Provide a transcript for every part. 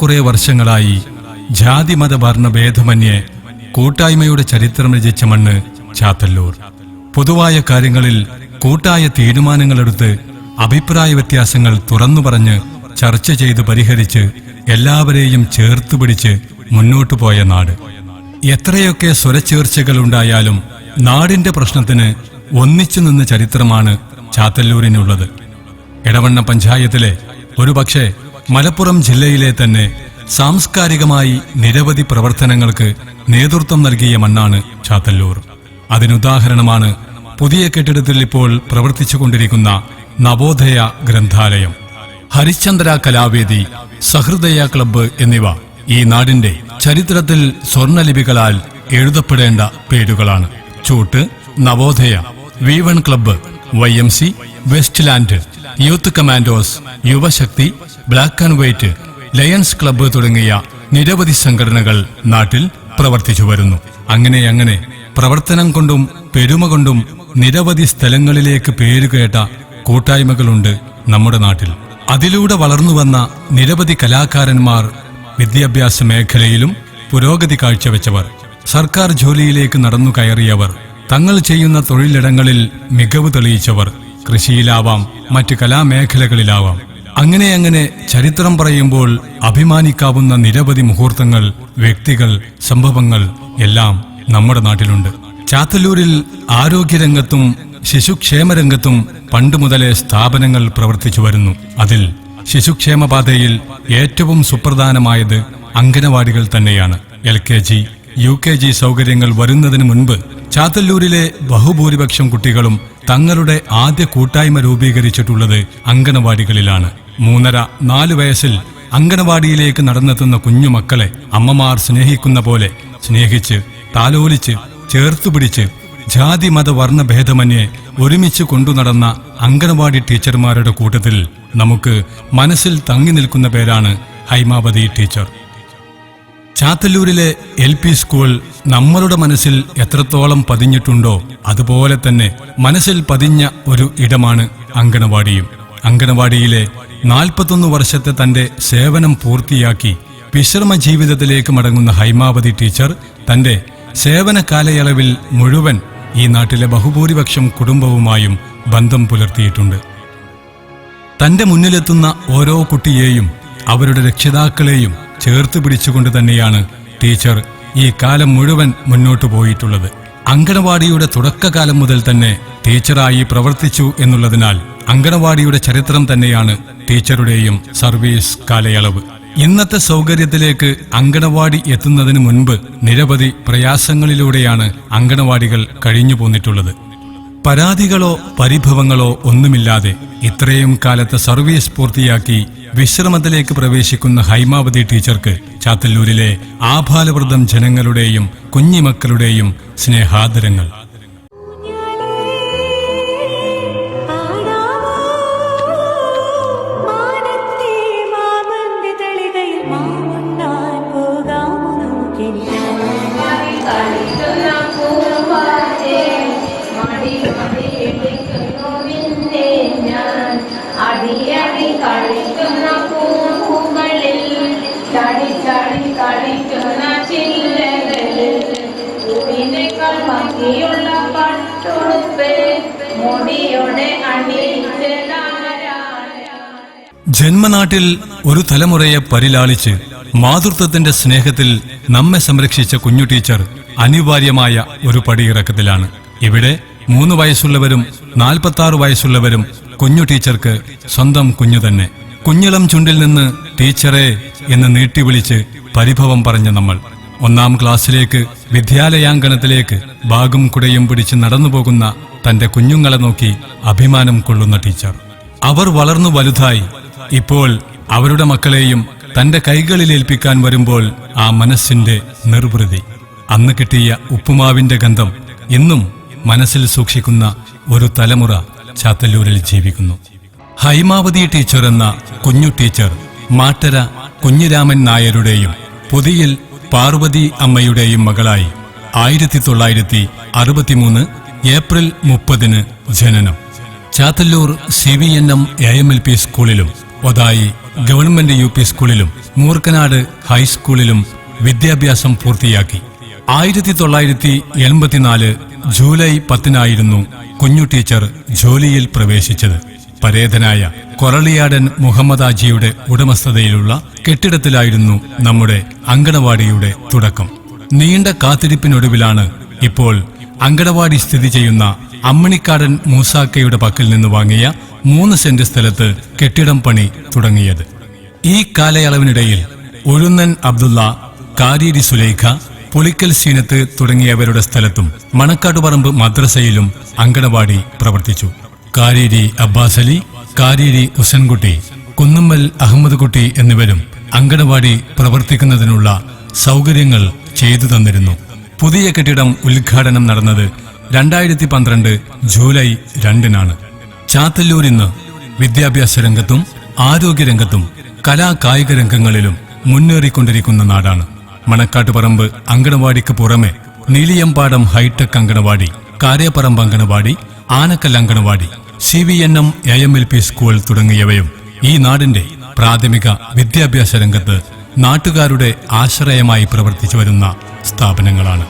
കുറെ വർഷങ്ങളായി ജാതിമത വർണ ഭേദമന്യേ കൂട്ടായ്മയുടെ ചരിത്രം രചിച്ച മണ്ണ് ചാത്തല്ലൂർ. പൊതുവായ കാര്യങ്ങളിൽ കൂട്ടായ തീരുമാനങ്ങളെടുത്ത് അഭിപ്രായ വ്യത്യാസങ്ങൾ തുറന്നു പറഞ്ഞ് ചർച്ച ചെയ്ത് പരിഹരിച്ച് എല്ലാവരെയും ചേർത്ത് പിടിച്ച് മുന്നോട്ടു പോയ നാട്. എത്രയൊക്കെ സ്വരച്ചേർച്ചകൾ ഉണ്ടായാലും നാടിന്റെ പ്രശ്നത്തിന് ഒന്നിച്ചു നിന്ന ചരിത്രമാണ് ചാത്തല്ലൂരിനുള്ളത്. എടവണ്ണ പഞ്ചായത്തിലെ ഒരുപക്ഷെ മലപ്പുറം ജില്ലയിലെ തന്നെ സാംസ്കാരികമായി നിരവധി പ്രവർത്തനങ്ങൾക്ക് നേതൃത്വം നൽകിയ മണ്ണാണ് ചാത്തല്ലൂർ. അതിനുദാഹരണമാണ് പുതിയ കെട്ടിടത്തിൽ ഇപ്പോൾ പ്രവർത്തിച്ചുകൊണ്ടിരിക്കുന്ന നവോദയ ഗ്രന്ഥാലയം. ഹരിശ്ചന്ദ്ര കലാവേദി സഹൃദയ ക്ലബ്ബ് എന്നിവ ഈ നാടിന്റെ ചരിത്രത്തിൽ സ്വർണലിപികളാൽ എഴുതപ്പെടേണ്ട പേരുകളാണ്. ചൂട്ട് Navodaya V one club Y M C west land youth commandos Yuvashakti black and white lions club തുടങ്ങിയ നിരവധി സംഘടനകൾ നാട്ടിൽ പ്രവർത്തിച്ചു വരുന്നു. അങ്ങനെ അങ്ങനെ പ്രവർത്തനം കൊണ്ടും പെരുമ കൊണ്ടും നിരവധി സ്ഥലങ്ങളിലേക്ക് പേരുകേട്ട കൂട്ടായ്മകളുണ്ട് നമ്മുടെ നാട്ടിൽ. അതിലൂടെ വളർന്നു വന്ന നിരവധി കലാകാരന്മാർ വിദ്യാഭ്യാസ മേഖലയിലും പുരോഗതി കാഴ്ചവെച്ചവർ സർക്കാർ ജോലിയിലേക്ക് നടന്നു കയറിയവർ തങ്ങൾ ചെയ്യുന്ന തൊഴിലിടങ്ങളിൽ മികവ് തെളിയിച്ചവർ കൃഷിയിലാവാം മറ്റ് കലാമേഖലകളിലാവാം. അങ്ങനെ അങ്ങനെ ചരിത്രം പറയുമ്പോൾ അഭിമാനിക്കാവുന്ന നിരവധി മുഹൂർത്തങ്ങൾ വ്യക്തികൾ സംഭവങ്ങൾ എല്ലാം നമ്മുടെ നാട്ടിലുണ്ട്. ചാത്തല്ലൂരിൽ ആരോഗ്യരംഗത്തും ശിശുക്ഷേമരംഗത്തും പണ്ട് മുതലേ സ്ഥാപനങ്ങൾ പ്രവർത്തിച്ചു വരുന്നു. അതിൽ ശിശുക്ഷേമ പാതയിൽ ഏറ്റവും സുപ്രധാനമായത് അംഗനവാടികൾ തന്നെയാണ്. L K G U K G സൗകര്യങ്ങൾ വരുന്നതിന് മുൻപ് ചാത്തല്ലൂരിലെ ബഹുഭൂരിപക്ഷം കുട്ടികളും തങ്ങളുടെ ആദ്യ കൂട്ടായ്മ രൂപീകരിച്ചിട്ടുള്ളത് അങ്കണവാടികളിലാണ് മൂന്നര നാല് വയസ്സിൽ അങ്കണവാടിയിലേക്ക് നടന്നെത്തുന്ന കുഞ്ഞുമക്കളെ അമ്മമാർ സ്നേഹിക്കുന്ന പോലെ സ്നേഹിച്ച് താലോലിച്ച് ചേർത്തുപിടിച്ച് ജാതി മത വർണ ഭേദമന്യേ ഒരുമിച്ച് കൊണ്ടുനടന്ന അങ്കണവാടി ടീച്ചർമാരുടെ കൂട്ടത്തിൽ നമുക്ക് മനസ്സിൽ തങ്ങി നിൽക്കുന്ന പേരാണ് ഹൈമാവതി ടീച്ചർ. ചാത്തല്ലൂരിലെ എൽ പി സ്കൂൾ നമ്മളുടെ മനസ്സിൽ എത്രത്തോളം പതിഞ്ഞിട്ടുണ്ടോ അതുപോലെ തന്നെ മനസ്സിൽ പതിഞ്ഞ ഒരു ഇടമാണ് അങ്കണവാടിയും. അങ്കണവാടിയിലെ നാൽപ്പത്തൊന്ന് വർഷത്തെ തന്റെ സേവനം പൂർത്തിയാക്കി വിശ്രമ ജീവിതത്തിലേക്ക് മടങ്ങുന്ന ഹൈമാവതി ടീച്ചർ തന്റെ സേവന കാലയളവിൽ മുഴുവൻ ഈ നാട്ടിലെ ബഹുഭൂരിപക്ഷം കുടുംബവുമായും ബന്ധം പുലർത്തിയിട്ടുണ്ട്. തന്റെ മുന്നിലെത്തുന്ന ഓരോ കുട്ടിയെയും അവരുടെ രക്ഷിതാക്കളെയും ചേർത്ത് പിടിച്ചുകൊണ്ട് തന്നെയാണ് ടീച്ചർ ഈ കാലം മുഴുവൻ മുന്നോട്ടു പോയിട്ടുള്ളത്. അങ്കണവാടിയുടെ തുടക്കകാലം മുതൽ തന്നെ ടീച്ചറായി പ്രവർത്തിച്ചു എന്നുള്ളതിനാൽ അങ്കണവാടിയുടെ ചരിത്രം തന്നെയാണ് ടീച്ചറുടെയും സർവീസ് കാലയളവ്. ഇന്നത്തെ സൗകര്യത്തിലേക്ക് അങ്കണവാടി എത്തുന്നതിന് മുൻപ് നിരവധി പ്രയാസങ്ങളിലൂടെയാണ് അങ്കണവാടികൾ കഴിഞ്ഞു പോന്നിട്ടുള്ളത്. പരാതികളോ പരിഭവങ്ങളോ ഒന്നുമില്ലാതെ ഇത്രയും കാലത്തെ സർവീസ് പൂർത്തിയാക്കി വിശ്രമത്തിലേക്ക് പ്രവേശിക്കുന്ന ഹൈമാവതി ടീച്ചർക്ക് ചാത്തല്ലൂരിലെ ആഭാലവൃദ്ധം ജനങ്ങളുടെയും കുഞ്ഞിമക്കളുടെയും സ്നേഹാദരങ്ങൾ. ജന്മനാട്ടിൽ ഒരു തലമുറയെ പരിലാളിച്ച് മാതൃത്വത്തിന്റെ സ്നേഹത്തിൽ നമ്മെ സംരക്ഷിച്ച കുഞ്ഞു ടീച്ചർ അനിവാര്യമായ ഒരു പടിയിറക്കത്തിലാണ്. ഇവിടെ മൂന്ന് വയസ്സുള്ളവരും നാൽപ്പത്തി ആറ് വയസ്സുള്ളവരും കുഞ്ഞു ടീച്ചർക്ക് സ്വന്തം കുഞ്ഞു തന്നെ. കുഞ്ഞിളം ചുണ്ടിൽ നിന്ന് ടീച്ചറെ എന്ന് നീട്ടി വിളിച്ച് പരിഭവം പറഞ്ഞ നമ്മൾ. ഒന്നാം ക്ലാസ്സിലേക്ക് വിദ്യാലയാങ്കണത്തിലേക്ക് ബാഗും കുടയും പിടിച്ച് നടന്നു പോകുന്ന തന്റെ കുഞ്ഞുങ്ങളെ നോക്കി അഭിമാനം കൊള്ളുന്ന ടീച്ചർ. അവർ വളർന്നു വലുതായി. ഇപ്പോൾ അവരുടെ മക്കളെയും തന്റെ കൈകളിൽ ഏൽപ്പിക്കാൻ വരുമ്പോൾ ആ മനസ്സിന്റെ നിർവൃതി. അന്ന് കിട്ടിയ ഉപ്പുമാവിന്റെ ഗന്ധം ഇന്നും മനസ്സിൽ സൂക്ഷിക്കുന്ന ഒരു തലമുറ ചാത്തല്ലൂരിൽ ജീവിക്കുന്നു. ഹൈമാവതി ടീച്ചർ എന്ന കുഞ്ഞു ടീച്ചർ മാട്ടര കുഞ്ഞിരാമൻ നായരുടെയും പുതിയിൽ പാർവതി അമ്മയുടെയും മകളായി ആയിരത്തി തൊള്ളായിരത്തി അറുപത്തിമൂന്ന് ഏപ്രിൽ മുപ്പതിന് ജനനം. Chathallur C V N M A M L P സ്കൂളിലും ഒതായി ഗവൺമെന്റ് യു പി സ്കൂളിലും മൂർക്കനാട് ഹൈസ്കൂളിലും വിദ്യാഭ്യാസം പൂർത്തിയാക്കി. ആയിരത്തി തൊള്ളായിരത്തി എൺപത്തിനാല് ജൂലൈ പത്തിനായിരുന്നു കുഞ്ഞു ടീച്ചർ ജോലിയിൽ പ്രവേശിച്ചത്. പരേതനായ കൊറളിയാടൻ മുഹമ്മദ് ആജിയുടെ ഉടമസ്ഥതയിലുള്ള കെട്ടിടത്തിലായിരുന്നു നമ്മുടെ അങ്കണവാടിയുടെ തുടക്കം. നീണ്ട കാത്തിരിപ്പിനൊടുവിലാണ് ഇപ്പോൾ അങ്കണവാടി സ്ഥിതി ചെയ്യുന്ന അമ്മണിക്കാടൻ മൂസാക്കയുടെ പക്കൽ നിന്ന് വാങ്ങിയ മൂന്ന് സെന്റ് സ്ഥലത്ത് കെട്ടിടം പണി തുടങ്ങിയത്. ഈ കാലയളവിനിടയിൽ ഉഴുന്നൻ അബ്ദുള്ള കാരീരി സുലേഖ പുളിക്കൽ സീനത്ത് തുടങ്ങിയവരുടെ സ്ഥലത്തും മണക്കാട്ടുപറമ്പ് മദ്രസയിലും അങ്കണവാടി പ്രവർത്തിച്ചു. കാരീരി അബ്ബാസ് അലി കാരീരി ഉസൻകുട്ടി കുന്നുമ്മൽ അഹമ്മദ് കുട്ടി എന്നിവരും അങ്കണവാടി പ്രവർത്തിക്കുന്നതിനുള്ള സൗകര്യങ്ങൾ ചെയ്തു തന്നിരുന്നു. പുതിയ കെട്ടിടം ഉദ്ഘാടനം നടന്നത് രണ്ടായിരത്തി പന്ത്രണ്ട് ജൂലൈ രണ്ടിനാണ്. ചാത്തല്ലൂർ ഇന്ന് വിദ്യാഭ്യാസ രംഗത്തും ആരോഗ്യരംഗത്തും കലാ കായിക രംഗങ്ങളിലും മുന്നേറിക്കൊണ്ടിരിക്കുന്ന നാടാണ്. മണക്കാട്ടുപറമ്പ് അങ്കണവാടിക്ക് പുറമെ Neeliyampadam hitech anganwadi Kareparamb anganwadi Anakkal anganwadi C V N M A M L P school തുടങ്ങിയവയും ഈ നാടിന്റെ പ്രാഥമിക വിദ്യാഭ്യാസ രംഗത്ത് നാട്ടുകാരുടെ ആശ്രയമായി പ്രവർത്തിച്ചു വരുന്ന സ്ഥാപനങ്ങളാണ്.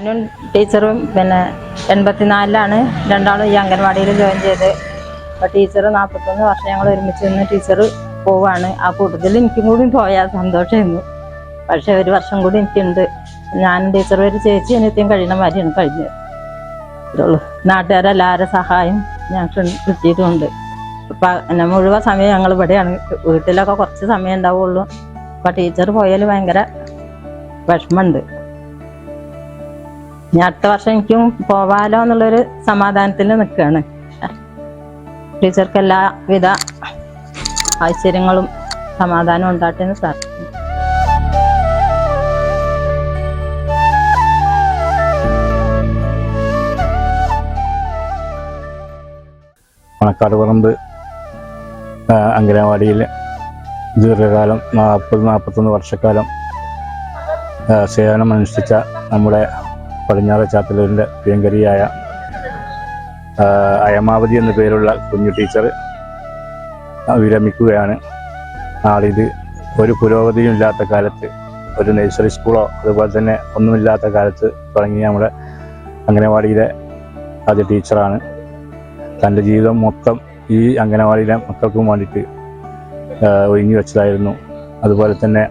ഞാനും ടീച്ചറും പിന്നെ എൺപത്തിനാലിലാണ് രണ്ടാളും ഈ അംഗൻവാടിയിൽ ജോയിൻ ചെയ്ത്. അപ്പോൾ ടീച്ചർ നാൽപ്പത്തൊന്ന് വർഷം ഞങ്ങൾ ഒരുമിച്ച് നിന്ന് ടീച്ചർ പോവാണ്. ആ കൂട്ടത്തിൽ എനിക്കും കൂടി പോയാൽ സന്തോഷമായിരുന്നു പക്ഷേ ഒരു വർഷം കൂടി എനിക്കുണ്ട്. ഞാനും ടീച്ചറും ഒരു ചേച്ചി അനിത്യം കഴിയുന്ന മാതിരിയാണ് കഴിഞ്ഞത്. ഇതുള്ളൂ. നാട്ടുകാരെല്ലാവരും സഹായം ഞങ്ങൾക്ക് കിട്ടിയിട്ടുമുണ്ട് ഇപ്പം പിന്നെ മുഴുവൻ സമയം ഞങ്ങൾ ഇവിടെയാണ്. വീട്ടിലൊക്കെ കുറച്ച് സമയം ഉണ്ടാവുള്ളൂ. അപ്പം ടീച്ചർ പോയാൽ ഭയങ്കര വിഷമമുണ്ട്. ഇനി അടുത്ത വർഷം എനിക്കും പോവാലോ എന്നുള്ളൊരു സമാധാനത്തിൽ നിൽക്കുകയാണ്. ടീച്ചർക്ക് എല്ലാവിധ ഐശ്വര്യങ്ങളും സമാധാനവും ഉണ്ടാട്ടെ എന്ന് സാർ മണക്കാട് പറമ്പ് അങ്കനവാടിയിൽ ദീർഘകാലം നാൽപ്പത് നാൽപ്പത്തൊന്ന് വർഷക്കാലം സേവനമനുഷ്ഠിച്ച നമ്മുടെ പടിഞ്ഞാറ് ചാത്തലൂരിന്റെ പ്രിയങ്കരിയായ അയമാവതി എന്ന പേരുള്ള കുഞ്ഞു ടീച്ചർ വിരമിക്കുകയാണ്. ആളിത് ഒരു പുരോഗതിയും ഇല്ലാത്ത കാലത്ത് ഒരു നഴ്സറി സ്കൂളോ അതുപോലെ തന്നെ ഒന്നുമില്ലാത്ത കാലത്ത് തുടങ്ങിയ നമ്മുടെ അംഗനവാടിയിലെ ആദ്യ ടീച്ചറാണ്. തന്റെ ജീവിതം മൊത്തം ഈ അംഗനവാടിയിലെ മക്കൾക്കും വേണ്ടിയിട്ട് ഒഴിഞ്ഞു വെച്ചതായിരുന്നു. അതുപോലെ തന്നെ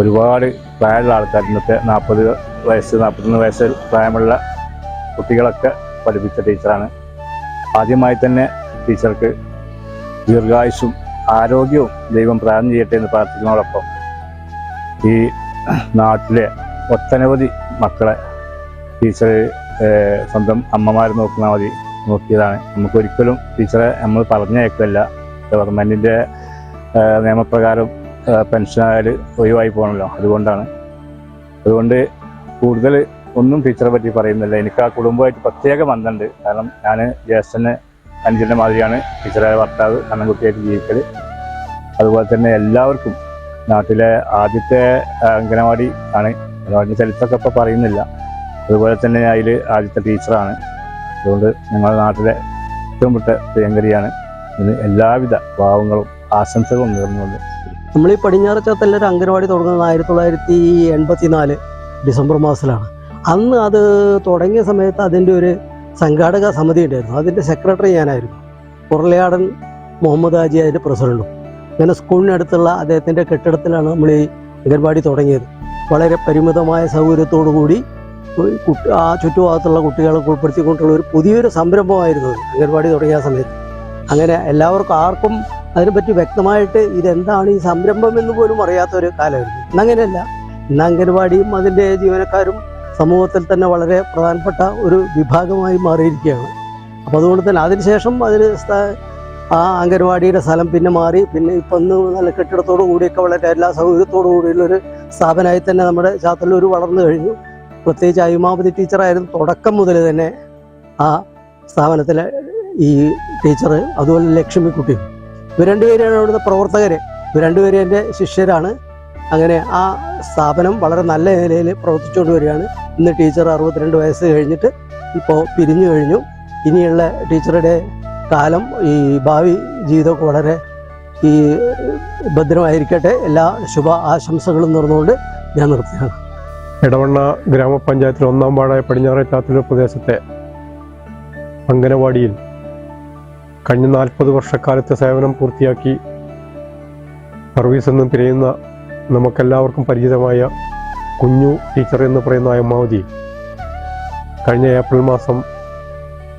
ഒരുപാട് പ്രായമുള്ള ആൾക്കാർ ഇന്നത്തെ നാൽപ്പത് വയസ്സ് നാൽപ്പത്തൊന്ന് വയസ്സ് പ്രായമുള്ള കുട്ടികളൊക്കെ പഠിപ്പിച്ച ടീച്ചറാണ്. ആദ്യമായി തന്നെ ടീച്ചർക്ക് ദീർഘായുസും ആരോഗ്യവും ദൈവം പ്രാർത്ഥന ചെയ്യട്ടെ എന്ന് പ്രാർത്ഥിക്കുന്നതോടൊപ്പം ഈ നാട്ടിലെ ഒട്ടനവധി മക്കളെ ടീച്ചർ സ്വന്തം അമ്മമാർ നോക്കുന്ന മതി നോക്കിയതാണ്. നമുക്കൊരിക്കലും ടീച്ചറെ നമ്മൾ പറഞ്ഞേക്കല്ല ഗവൺമെന്റിന്റെ നിയമപ്രകാരം പെൻഷനായാൽ ഒഴിവായി പോകണമല്ലോ അതുകൊണ്ടാണ്. അതുകൊണ്ട് കൂടുതൽ ഒന്നും ടീച്ചറെ പറ്റി പറയുന്നില്ല. എനിക്ക് ആ കുടുംബമായിട്ട് പ്രത്യേക ബന്ധമുണ്ട്. കാരണം ഞാൻ ജ്യേഷ്ഠന് അനുജന്റെ മാതിരിയാണ് ടീച്ചറായ ഭർത്താവ് അണ്ണൻകുട്ടിയായിട്ട് ജീവിക്കൽ അതുപോലെ തന്നെ എല്ലാവർക്കും നാട്ടിലെ ആദ്യത്തെ അംഗനവാടി ആണ്. അംഗനവാടിന്റെ ചരിത്രമൊക്കെ ഇപ്പോൾ പറയുന്നില്ല. അതുപോലെ തന്നെ അതിൽ ആദ്യത്തെ ടീച്ചറാണ്. അതുകൊണ്ട് ഞങ്ങളുടെ നാട്ടിലെ ഏറ്റവും പെട്ട പ്രിയങ്കരിയാണ്. ഇതിന് എല്ലാവിധ ഭാവങ്ങളും ആശംസകളും നേർന്നുകൊണ്ട് നമ്മൾ ഈ പടിഞ്ഞാറ് ചാത്തല്ലൊരു അംഗനവാടി തുടങ്ങുന്നത് ആയിരത്തി തൊള്ളായിരത്തി എൺപത്തി നാല് ഡിസംബർ മാസത്തിലാണ്. അന്ന് അത് തുടങ്ങിയ സമയത്ത് അതിന്റെ ഒരു സംഘാടക സമിതി ഉണ്ടായിരുന്നു. അതിന്റെ സെക്രട്ടറി ഞാനായിരുന്നു. ഉരുളയാടൻ മുഹമ്മദ് ഹാജി അതിന്റെ പ്രസിഡന്റും. അങ്ങനെ സ്കൂളിനടുത്തുള്ള അദ്ദേഹത്തിന്റെ കെട്ടിടത്തിലാണ് നമ്മൾ ഈ അംഗൻവാടി തുടങ്ങിയത്. വളരെ പരിമിതമായ സൗകര്യത്തോടു കൂടി ഒരു കുട്ടി ആ ചുറ്റുഭാഗത്തുള്ള കുട്ടികളെ ഉൾപ്പെടുത്തിക്കൊണ്ടുള്ള ഒരു പുതിയൊരു സംരംഭമായിരുന്നു അംഗൻവാടി തുടങ്ങിയ സമയത്ത്. അങ്ങനെ എല്ലാവർക്കും ആർക്കും അതിനെപ്പറ്റി വ്യക്തമായിട്ട് ഇതെന്താണ് ഈ സംരംഭം എന്ന് പോലും അറിയാത്ത ഒരു കാലമായിരുന്നു ഇന്നങ്ങനെയല്ല ഇന്ന് അംഗൻവാടിയും അതിന്റെ ജീവനക്കാരും സമൂഹത്തിൽ തന്നെ വളരെ പ്രധാനപ്പെട്ട ഒരു വിഭാഗമായി മാറിയിരിക്കുകയാണ്. അപ്പോൾ അതുകൊണ്ട് തന്നെ അതിനുശേഷം അതിന് ആ അംഗൻവാടിയുടെ സ്ഥലം പിന്നെ മാറി പിന്നെ ഇപ്പം ഒന്ന് നല്ല കെട്ടിടത്തോടു കൂടിയൊക്കെ വളരെ എല്ലാ സൗകര്യത്തോടു കൂടിയുള്ളൊരു സ്ഥാപനമായി തന്നെ നമ്മുടെ ചാത്തല്ലൂർ വളർന്നു കഴിഞ്ഞു. പ്രത്യേകിച്ച് അയ്മാവതി ടീച്ചറായിരുന്നു തുടക്കം മുതൽ തന്നെ ആ സ്ഥാപനത്തിലെ ഈ ടീച്ചർ അതുപോലെ ലക്ഷ്മിക്കുട്ടി. ഇവർ രണ്ടുപേരെയാണ് അവിടുത്തെ പ്രവർത്തകർ ഇവർ രണ്ടുപേരും എന്റെ ശിഷ്യരാണ്. അങ്ങനെ ആ സ്ഥാപനം വളരെ നല്ല നിലയിൽ പ്രവർത്തിച്ചുകൊണ്ട് വരികയാണ്. ഇന്ന് ടീച്ചർ അറുപത്തിരണ്ട് വയസ്സ് കഴിഞ്ഞിട്ട് ഇപ്പോൾ പിരിഞ്ഞു കഴിഞ്ഞു. ഇനിയുള്ള ടീച്ചറുടെ കാലം ഈ ഭാവി ജീവിതമൊക്കെ വളരെ ഈ ഭദ്രമായിരിക്കട്ടെ. എല്ലാ ശുഭ ആശംസകളും നേർന്നുകൊണ്ട് ഞാൻ നിർത്തുകയാണ്. ഇടവണ്ണ ഗ്രാമപഞ്ചായത്തിൽ ഒന്നാം വാർഡായ പടിഞ്ഞാറേ ചാത്തലൂർ പ്രദേശത്തെ അംഗനവാടിയിൽ കഴിഞ്ഞ നാൽപ്പത് വർഷക്കാലത്തെ സേവനം പൂർത്തിയാക്കി സർവീസ് നിന്ന് പിരിയുന്ന നമുക്കെല്ലാവർക്കും പരിചിതമായ കുഞ്ഞു ടീച്ചർ എന്ന് പറയുന്ന അമ്മാവതി കഴിഞ്ഞ ഏപ്രിൽ മാസം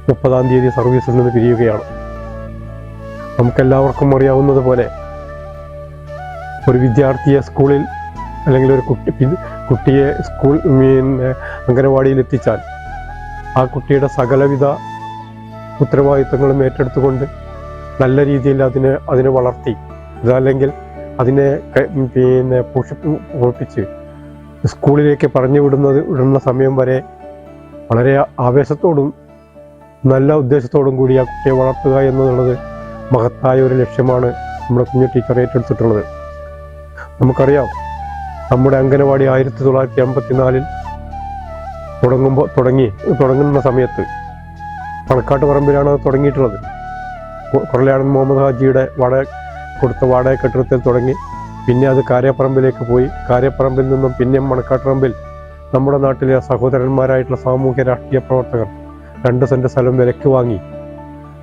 മുപ്പതാം തീയതി സർവീസിൽ നിന്ന് പിരിയുകയാണ് നമുക്കെല്ലാവർക്കും അറിയാവുന്നത് പോലെ ഒരു വിദ്യാർത്ഥിയെ സ്കൂളിൽ അല്ലെങ്കിൽ ഒരു കുട്ടി കുട്ടിയെ സ്കൂൾ അംഗനവാടിയിൽ എത്തിച്ചാൽ ആ കുട്ടിയുടെ സകലവിധ ഉത്തരവാദിത്തങ്ങളും ഏറ്റെടുത്തുകൊണ്ട് നല്ല രീതിയിൽ അതിനെ അതിനെ വളർത്തി. അതല്ലെങ്കിൽ അതിനെ പിന്നെ പോഷി പോഷിപ്പിച്ച് സ്കൂളിലേക്ക് പറഞ്ഞു വിടുന്നത് വിടുന്ന സമയം വരെ വളരെ ആവേശത്തോടും നല്ല ഉദ്ദേശത്തോടും കൂടി ആ കുട്ടിയെ വളർത്തുക എന്നുള്ളത് മഹത്തായ ഒരു ലക്ഷ്യമാണ് നമ്മുടെ കുഞ്ഞു ടീച്ചർ ഏറ്റെടുത്തിട്ടുള്ളത്. നമുക്കറിയാം നമ്മുടെ അംഗനവാടി ആയിരത്തി തൊള്ളായിരത്തി അമ്പത്തിനാലിൽ തുടങ്ങുമ്പോൾ തുടങ്ങി തുടങ്ങുന്ന സമയത്ത് പണക്കാട്ട് പറമ്പിലാണ് തുടങ്ങിയിട്ടുള്ളത്. കൊ- മുഹമ്മദ് ഹാജിയുടെ വാടക കൊടുത്ത വാടക കെട്ടിടത്തിൽ തുടങ്ങി. പിന്നെ അത് കാര്യപ്പറമ്പിലേക്ക് പോയി. കാര്യപ്പറമ്പിൽ നിന്നും പിന്നെ മണക്കാട്ടുറമ്പിൽ നമ്മുടെ നാട്ടിലെ സഹോദരന്മാരായിട്ടുള്ള സാമൂഹ്യ രാഷ്ട്രീയ പ്രവർത്തകർ രണ്ട് സെന്റ് സ്ഥലം വിലക്ക് വാങ്ങി.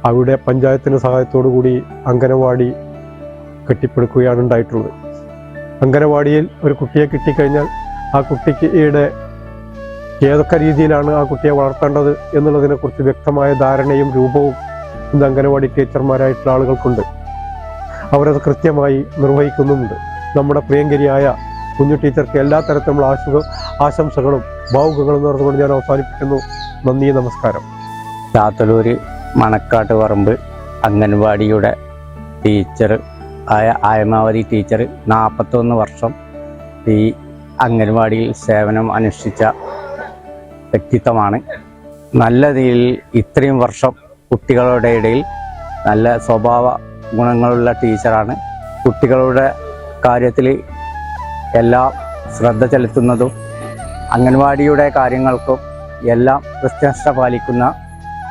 അവിടെ പഞ്ചായത്തിന്റെ സഹായത്തോടു കൂടി അങ്കനവാടി കെട്ടിപ്പടുക്കുകയാണ് ഉണ്ടായിട്ടുള്ളത്. അങ്കനവാടിയിൽ ഒരു കുട്ടിയെ കിട്ടിക്കഴിഞ്ഞാൽ ആ കുട്ടിയുടെ ഏതൊക്കെ രീതിയിലാണ് ആ കുട്ടിയെ വളർത്തേണ്ടത് എന്നുള്ളതിനെ കുറിച്ച് വ്യക്തമായ ധാരണയും രൂപവും ഇന്ന് അംഗനവാടി ടീച്ചർമാരായിട്ടുള്ള ആളുകൾക്കുണ്ട്. അവരത് കൃത്യമായി നിർവഹിക്കുന്നുമുണ്ട്. നമ്മുടെ പ്രിയങ്കരിയായ കുഞ്ഞു ടീച്ചർക്ക് എല്ലാ തരത്തിലുള്ള ആശുക ആശംസകളും ഭാവുകങ്ങളും നേർന്നുകൊണ്ട് ഞാൻ അവസാനിപ്പിക്കുന്നു. നന്ദി നമസ്കാരം. ചാത്തലൂർ മണക്കാട്ട് പറമ്പ് അംഗൻവാടിയുടെ ടീച്ചർ ആയ ആയമാവതി ടീച്ചർ നാൽപ്പത്തൊന്ന് വർഷം ഈ അംഗൻവാടിയിൽ സേവനം അനുഷ്ഠിച്ച വ്യക്തിത്വമാണ്. നല്ല രീതിയിൽ ഇത്രയും വർഷം കുട്ടികളുടെ ഇടയിൽ നല്ല സ്വഭാവ ഗുണങ്ങളുള്ള ടീച്ചറാണ്. കുട്ടികളുടെ കാര്യത്തിൽ എല്ലാം ശ്രദ്ധ ചെലുത്തുന്നതും അംഗൻവാടിയുടെ കാര്യങ്ങൾക്കും എല്ലാം കൃത്യനിഷ്ഠ പാലിക്കുന്ന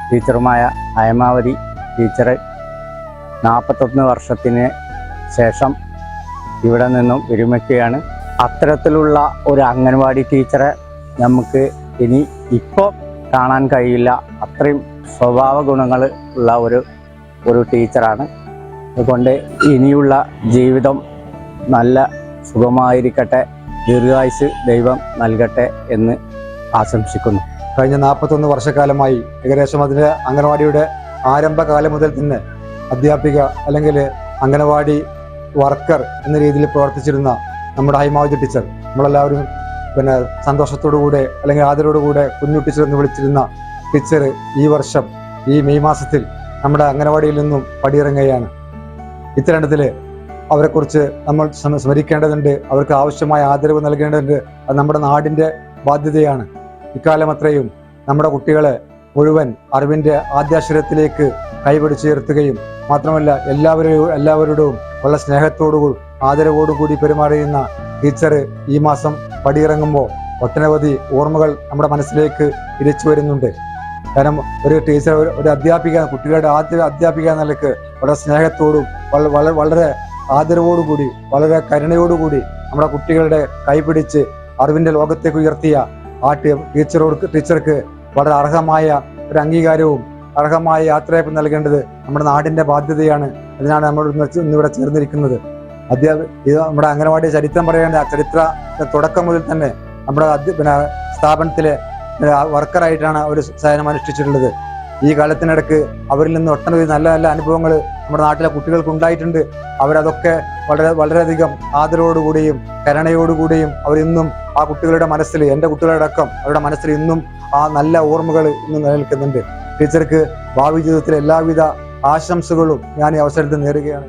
ടീച്ചറുമായ അയമാവതി ടീച്ചർ നാൽപ്പത്തൊന്ന് വർഷത്തിന് ശേഷം ഇവിടെ നിന്നും വിരമിക്കുകയാണ്. അത്തരത്തിലുള്ള ഒരു അംഗൻവാടി ടീച്ചറെ നമുക്ക് ഇനി ഇപ്പോൾ കാണാൻ കഴിയില്ല. അത്രയും സ്വഭാവ ഗുണങ്ങൾ ഉള്ള ഒരു ഒരു ടീച്ചറാണ്. അതുകൊണ്ട് ഇനിയുള്ള ജീവിതം നല്ല സുഖമായിരിക്കട്ടെ. ദീർഘായുസ് ദൈവം നൽകട്ടെ എന്ന് ആശംസിക്കുന്നു. കഴിഞ്ഞ നാൽപ്പത്തൊന്ന് വർഷക്കാലമായി ഏകദേശം അതിന്റെ അംഗനവാടിയുടെ ആരംഭകാലം മുതൽ തന്നെ അധ്യാപിക അല്ലെങ്കിൽ അംഗനവാടി വർക്കർ എന്ന രീതിയിൽ പ്രവർത്തിച്ചിരുന്ന നമ്മുടെ ഹൈമാവതി ടീച്ചർ നമ്മളെല്ലാവരും പിന്നെ സന്തോഷത്തോടു കൂടെ അല്ലെങ്കിൽ ആദരവോടുകൂടെ കുഞ്ഞു ടീച്ചർ എന്ന് വിളിച്ചിരുന്ന ടീച്ചർ ഈ വർഷം ഈ മെയ് മാസത്തിൽ നമ്മുടെ അംഗനവാടിയിൽ നിന്നും പടിയിറങ്ങുകയാണ്. ഇത്തരണത്തിൽ അവരെക്കുറിച്ച് നമ്മൾ സ്മ- സ്മരിക്കേണ്ടതുണ്ട് അവർക്ക് ആവശ്യമായ ആദരവ് നൽകേണ്ടതുണ്ട് അത് നമ്മുടെ നാടിന്റെ ബാധ്യതയാണ്. ഇക്കാലം അത്രയും നമ്മുടെ കുട്ടികളെ മുഴുവൻ അറിവിന്റെ ആദ്യാശ്രയത്തിലേക്ക് കൈപിടിച്ചുയർത്തുകയും മാത്രമല്ല എല്ലാവരും എല്ലാവരോടും ഉള്ള സ്നേഹത്തോടുകൂടി ആദരവോടുകൂടി പെരുമാറിയുന്ന ടീച്ചർ ഈ മാസം പടിയിറങ്ങുമ്പോൾ ഒട്ടനവധി ഓർമ്മകൾ നമ്മുടെ മനസ്സിലേക്ക് തിരിച്ചു വരുന്നുണ്ട്. കാരണം ഒരു ടീച്ചർ ഒരു- അധ്യാപിക കുട്ടികളുടെ ആദ്യ അധ്യാപിക നിലയ്ക്ക് വളരെ സ്നേഹത്തോടും വള- വള- വളരെ ആദരവോടുകൂടി വളരെ കരുണയോടുകൂടി നമ്മുടെ കുട്ടികളുടെ കൈപിടിച്ച് അറിവിന്റെ ലോകത്തേക്ക് ഉയർത്തിയ ആ ടീച്ചറോട് ടീച്ചർക്ക് വളരെ അർഹമായ ഒരു അംഗീകാരവും അർഹമായ യാത്രയപ്പ് നൽകേണ്ടത് നമ്മുടെ നാടിന്റെ ബാധ്യതയാണ് അതിനാണ് നമ്മൾ ഇന്നിവിടെ ചേർന്നിരിക്കുന്നത്. അധ്യാപ ഇത് നമ്മുടെ അംഗനവാടി ചരിത്രം പറയുകയാണെങ്കിൽ ആ ചരിത്ര തുടക്കം മുതൽ തന്നെ നമ്മുടെ പിന്നെ സ്ഥാപനത്തിലെ വർക്കറായിട്ടാണ് അവർ സേവനം അനുഷ്ഠിച്ചിട്ടുള്ളത്. ഈ കാലത്തിനിടക്ക് അവരിൽ നിന്ന് ഒട്ടനവധി നല്ല നല്ല അനുഭവങ്ങൾ നമ്മുടെ നാട്ടിലെ കുട്ടികൾക്ക് ഉണ്ടായിട്ടുണ്ട്. അവരതൊക്കെ വളരെ വളരെയധികം ആദരവോടുകൂടിയും കരുണയോടുകൂടിയും അവരിന്നും ആ കുട്ടികളുടെ മനസ്സിൽ എന്റെ കുട്ടികളടക്കം അവരുടെ മനസ്സിൽ ഇന്നും ആ നല്ല ഓർമ്മകൾ ഇന്ന് നിലനിൽക്കുന്നുണ്ട്. ടീച്ചർക്ക് ഭാവി ജീവിതത്തിലെ എല്ലാവിധ ആശംസകളും ഞാൻ ഈ അവസരത്തിൽ നേരുകയാണ്.